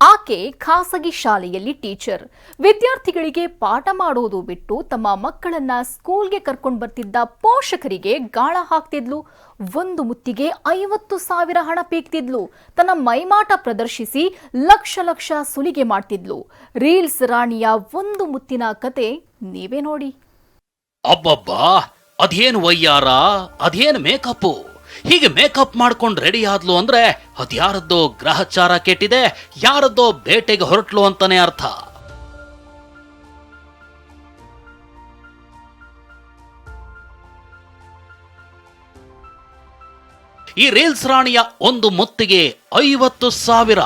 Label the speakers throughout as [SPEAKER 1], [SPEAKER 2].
[SPEAKER 1] ಆಕೆ ಖಾಸಗಿ ಶಾಲೆಯಲ್ಲಿ ಟೀಚರ್. ವಿದ್ಯಾರ್ಥಿಗಳಿಗೆ ಪಾಠ ಮಾಡೋದು ಬಿಟ್ಟು ತಮ್ಮ ಮಕ್ಕಳನ್ನ ಸ್ಕೂಲ್ಗೆ ಕರ್ಕೊಂಡು ಬರ್ತಿದ್ದ ಪೋಷಕರಿಗೆ ಗಾಳ ಹಾಕ್ತಿದ್ಲು. ಒಂದು ಮುತ್ತಿಗೆ ಐವತ್ತು ಸಾವಿರ ಹಣ ಪೀಕ್ತಿದ್ಲು. ತನ್ನ ಮೈಮಾಟ ಪ್ರದರ್ಶಿಸಿ ಲಕ್ಷ ಲಕ್ಷ ಸುಲಿಗೆ ಮಾಡ್ತಿದ್ಲು. ರೀಲ್ಸ್ ರಾಣಿಯ ಒಂದು ಮುತ್ತಿನ ಕತೆ ನೀವೇ ನೋಡಿ.
[SPEAKER 2] ಅಬ್ಬಬ್ಬಾ! ಅದೇನು ವಯ್ಯಾರ? ಅದೇನು ಮೇಕಪ್ ಹೀಗೆ ಮೇಕಪ್ ಮಾಡ್ಕೊಂಡು ರೆಡಿ ಆದ್ಲು ಅಂದ್ರೆ ಅದ್ಯಾರದ್ದೋ ಗ್ರಹಚಾರ ಕೆಟ್ಟಿದೆ, ಯಾರದ್ದೋ ಬೇಟೆಗೆ ಹೊರಟ್ಲು ಅಂತಾನೆ ಅರ್ಥ. ಈ ರೀಲ್ಸ್ ರಾಣಿಯ ಒಂದು ಮುತ್ತಿಗೆ ಐವತ್ತು ಸಾವಿರ.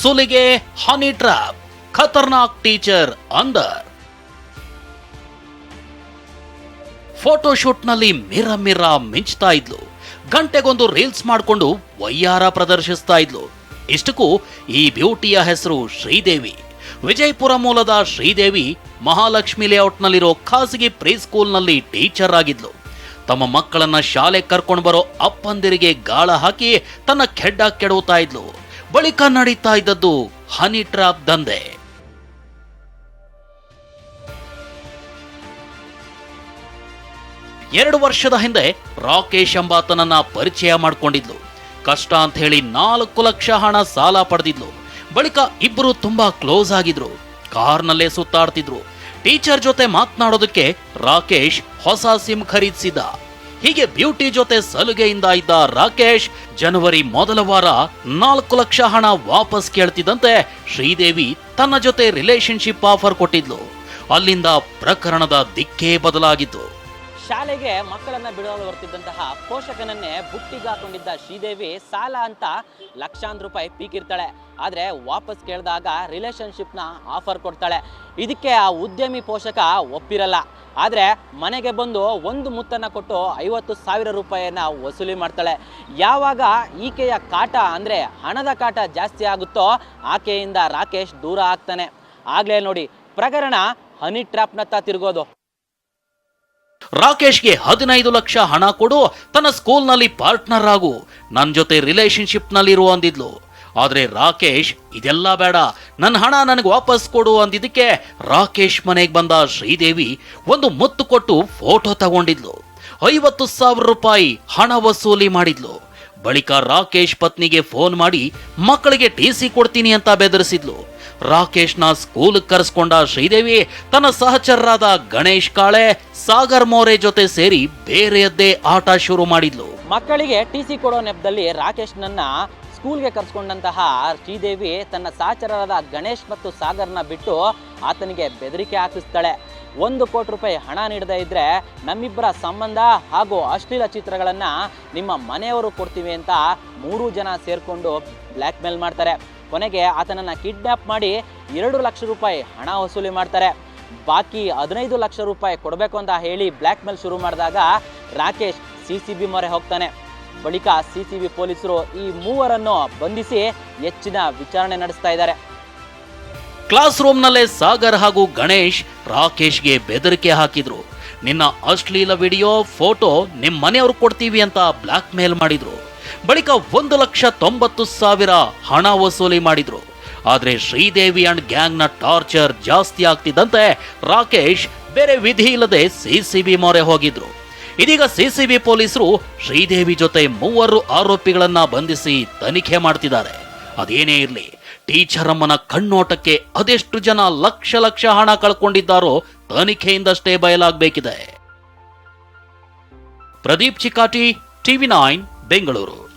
[SPEAKER 2] ಸುಲಿಗೆ ಹನಿ ಟ್ರಾಪ್ ಖತರ್ನಾಕ್ ಟೀಚರ್ ಅಂದರ್ ಫೋಟೋಶೂಟ್ನಲ್ಲಿ ಮಿರ ಮಿರ ಮಿಂಚ್ತಾ ಇದ್ಲು. ಗಂಟೆಗೊಂದು ರೀಲ್ಸ್ ಮಾಡಿಕೊಂಡು ವಯ್ಯಾರ ಪ್ರದರ್ಶಿಸ್ತಾ ಇದ್ಲು. ಇಷ್ಟಕ್ಕೂ ಈ ಬ್ಯೂಟಿಯ ಹೆಸರು ಶ್ರೀದೇವಿ. ವಿಜಯಪುರ ಮೂಲದ ಶ್ರೀದೇವಿ ಮಹಾಲಕ್ಷ್ಮಿ ಲೇಔಟ್ನಲ್ಲಿರೋ ಖಾಸಗಿ ಪ್ರೀ ಸ್ಕೂಲ್ನಲ್ಲಿ ಟೀಚರ್ ಆಗಿದ್ಲು. ತಮ್ಮ ಮಕ್ಕಳನ್ನ ಶಾಲೆ ಕರ್ಕೊಂಡು ಬರೋ ಅಪ್ಪಂದಿರಿಗೆ ಗಾಳ ಹಾಕಿ ತನ್ನ ಕೆಡ್ಡ ಕೆಡವುತ್ತಾ ಇದ್ಲು. ಬಳಿಕ ನಡೀತಾ ಇದ್ದದ್ದು ಹನಿ ಟ್ರಾಪ್ ದಂಧೆ. ಎರಡು ವರ್ಷದ ಹಿಂದೆ ರಾಕೇಶ್ ಎಂಬಾತನನ್ನ ಪರಿಚಯ ಮಾಡಿಕೊಂಡಿದ್ಲು. ಕಷ್ಟ ಅಂತ ಹೇಳಿ ನಾಲ್ಕು ಲಕ್ಷ ಹಣ ಸಾಲ ಪಡೆದಿದ್ಲು. ಬಳಿಕ ಇಬ್ಬರು ತುಂಬಾ ಕ್ಲೋಸ್ ಆಗಿದ್ರು. ಕಾರ್ನಲ್ಲೇ ಸುತ್ತಾಡ್ತಿದ್ರು. ಟೀಚರ್ ಜೊತೆ ಮಾತನಾಡೋದಕ್ಕೆ ರಾಕೇಶ್ ಹೊಸ ಸಿಮ್ ಖರೀದಿಸಿದ. ಹೀಗೆ ಬ್ಯೂಟಿ ಜೊತೆ ಸಲುಗೆಯಿಂದ ಇದ್ದ ರಾಕೇಶ್ ಜನವರಿ ಮೊದಲ ವಾರ ನಾಲ್ಕು ಲಕ್ಷ ಹಣ ವಾಪಸ್ ಕೇಳ್ತಿದ್ದಂತೆ ಶ್ರೀದೇವಿ ತನ್ನ ಜೊತೆ ರಿಲೇಶನ್ಶಿಪ್ ಆಫರ್ ಕೊಟ್ಟಿದ್ಲು. ಅಲ್ಲಿಂದ ಪ್ರಕರಣದ ದಿಕ್ಕೇ ಬದಲಾಗಿತ್ತು.
[SPEAKER 3] ಶಾಲೆಗೆ ಮಕ್ಕಳನ್ನ ಬಿಡಲು ಬರ್ತಿದ್ದಂತಹ ಪೋಷಕನನ್ನೇ ಬುಟ್ಟಿಗಾಕೊಂಡಿದ್ದ ಶ್ರೀದೇವಿ ಸಾಲ ಅಂತ ಲಕ್ಷಾಂತರ ರೂಪಾಯಿ ಪೀಕಿರ್ತಾಳೆ. ಆದರೆ ವಾಪಸ್ ಕೇಳಿದಾಗ ರಿಲೇಶನ್ಶಿಪ್ನ ಆಫರ್ ಕೊಡ್ತಾಳೆ. ಇದಕ್ಕೆ ಆ ಉದ್ಯಮಿ ಪೋಷಕ ಒಪ್ಪಿರಲ್ಲ. ಆದರೆ ಮನೆಗೆ ಬಂದು ಒಂದು ಮುತ್ತನ್ನು ಕೊಟ್ಟು ಐವತ್ತು ಸಾವಿರ ರೂಪಾಯಿಯನ್ನು ವಸೂಲಿ ಮಾಡ್ತಾಳೆ. ಯಾವಾಗ ಈಕೆಯ ಕಾಟ ಅಂದರೆ ಹಣದ ಕಾಟ ಜಾಸ್ತಿ ಆಗುತ್ತೋ ಆಕೆಯಿಂದ ರಾಕೇಶ್ ದೂರ ಆಗ್ತಾನೆ. ಆಗಲೇ ನೋಡಿ ಪ್ರಕರಣ ಹನಿ ಟ್ರ್ಯಾಪ್ನತ್ತ ತಿರುಗೋದು.
[SPEAKER 2] ರಾಕೇಶ್ಗೆ ಹದಿನೈದು ಲಕ್ಷ ಹಣ ಕೊಡು, ತನ್ನ ಸ್ಕೂಲ್ನಲ್ಲಿ ಪಾರ್ಟ್ನರ್ ಆಗು. ನನ್ನ ಜೊತೆ ರಿಲೇಶನ್ಶಿಪ್ನಲ್ಲಿರು ಅಂದಿದ್ಲು. ಆದರೆ ರಾಕೇಶ್, ಇದೆಲ್ಲ ಬೇಡ. ನನ್ನ ಹಣ ನನಗೆ ವಾಪಸ್ ಕೊಡು ಅಂದಿದ್ದಕ್ಕೆ ರಾಕೇಶ್ ಮನೆಗೆ ಬಂದ ಶ್ರೀದೇವಿ ಒಂದು ಮುತ್ತು ಕೊಟ್ಟು ಫೋಟೋ ತಗೊಂಡಿದ್ಲು. ಐವತ್ತು ಸಾವಿರ ರೂಪಾಯಿ ಹಣ ವಸೂಲಿ ಮಾಡಿದ್ಲು. ಬಳಿಕ ರಾಕೇಶ್ ಪತ್ನಿಗೆ ಫೋನ್ ಮಾಡಿ, ಮಕ್ಕಳಿಗೆ ಟಿ ಸಿ ಕೊಡ್ತೀನಿ ಅಂತ ಬೆದರಿಸಿದ್ಲು. ರಾಕೇಶ್ನ ಸ್ಕೂಲ್ ಕರೆಸ್ಕೊಂಡ ಶ್ರೀದೇವಿ ತನ್ನ ಸಹಚರರಾದ ಗಣೇಶ್ ಕಾಳೆ, ಸಾಗರ್ ಮೋರೆ ಜೊತೆ ಸೇರಿ ಬೇರೆಯದ್ದೇ ಆಟ ಶುರು ಮಾಡಿದ್ಲು.
[SPEAKER 3] ಮಕ್ಕಳಿಗೆ ಟಿ ಸಿ ಕೊಡೋ ನೆಪದಲ್ಲಿ ರಾಕೇಶ್ನನ್ನ ಸ್ಕೂಲ್ಗೆ ಕರೆಸ್ಕೊಂಡಂತಹ ಶ್ರೀದೇವಿ ತನ್ನ ಸಹಚರರಾದ ಗಣೇಶ್ ಮತ್ತು ಸಾಗರ್ನ ಬಿಟ್ಟು ಆತನಿಗೆ ಬೆದರಿಕೆ ಹಾಕಿಸ್ತಾಳೆ. ಒಂದು ಕೋಟಿ ರೂಪಾಯಿ ಹಣ ನೀಡದೇ ಇದ್ರೆ ನಮ್ಮಿಬ್ಬರ ಸಂಬಂಧ ಹಾಗೂ ಅಶ್ಲೀಲ ಚಿತ್ರಗಳನ್ನು ನಿಮ್ಮ ಮನೆಯವರು ಕೊಡ್ತೀವಿ ಅಂತ ಮೂರು ಜನ ಸೇರಿಕೊಂಡು ಬ್ಲ್ಯಾಕ್ ಮೇಲ್ ಮಾಡ್ತಾರೆ. ಕೊನೆಗೆ ಆತನನ್ನು ಕಿಡ್ನ್ಯಾಪ್ ಮಾಡಿ ಎರಡು ಲಕ್ಷ ರೂಪಾಯಿ ಹಣ ವಸೂಲಿ ಮಾಡ್ತಾರೆ. ಬಾಕಿ ಹದಿನೈದು ಲಕ್ಷ ರೂಪಾಯಿ ಕೊಡಬೇಕು ಅಂತ ಹೇಳಿ ಬ್ಲ್ಯಾಕ್ ಮೇಲ್ ಶುರು ಮಾಡಿದಾಗ ರಾಕೇಶ್ ಸಿ ಸಿ ಬಿ ಮೊರೆ ಹೋಗ್ತಾನೆ. ಬಳಿಕ ಸಿ ಸಿ ಬಿ ಪೊಲೀಸರು ಈ ಮೂವರನ್ನು ಬಂಧಿಸಿ ಹೆಚ್ಚಿನ ವಿಚಾರಣೆ ನಡೆಸ್ತಾ ಇದ್ದಾರೆ.
[SPEAKER 2] ಕ್ಲಾಸ್ ರೂಮ್ನಲ್ಲೇ ಸಾಗರ್ ಹಾಗೂ ಗಣೇಶ್ ರಾಕೇಶ್ಗೆ ಬೆದರಿಕೆ ಹಾಕಿದ್ರು. ನಿನ್ನ ಅಶ್ಲೀಲ ವಿಡಿಯೋ, ಫೋಟೋ ನಿಮ್ಮ ಮನೆಯವರು ಕೊಡ್ತೀವಿ ಅಂತ ಬ್ಲ್ಯಾಕ್ ಮೇಲ್ ಮಾಡಿದ್ರು. ಬಳಿಕ ಒಂದು ಲಕ್ಷ ತೊಂಬತ್ತು ಸಾವಿರ ಹಣ ವಸೂಲಿ ಮಾಡಿದ್ರು. ಆದ್ರೆ ಶ್ರೀದೇವಿ ಅಂಡ್ ಗ್ಯಾಂಗ್ನ ಟಾರ್ಚರ್ ಜಾಸ್ತಿ ಆಗ್ತಿದ್ದಂತೆ ರಾಕೇಶ್ ಬೇರೆ ವಿಧಿ ಇಲ್ಲದೆ ಸಿಸಿಬಿ ಮೊರೆ ಹೋಗಿದ್ರು. ಇದೀಗ ಸಿಸಿಬಿ ಪೊಲೀಸರು ಶ್ರೀದೇವಿ ಜೊತೆ ಮೂವರು ಆರೋಪಿಗಳನ್ನ ಬಂಧಿಸಿ ತನಿಖೆ ಮಾಡ್ತಿದ್ದಾರೆ. ಅದೇನೇ ಇರಲಿ ಟೀಚರ್ ಅಮ್ಮನ ಕಣ್ಣೋಟಕ್ಕೆ ಅದೆಷ್ಟು ಜನ ಲಕ್ಷ ಲಕ್ಷ ಹಣ ಕಳ್ಕೊಂಡಿದ್ದಾರೋ ತನಿಖೆಯಿಂದಷ್ಟೇ ಬಯಲಾಗಬೇಕಿದೆ. Pradeep Chikati TV nine Bengaluru.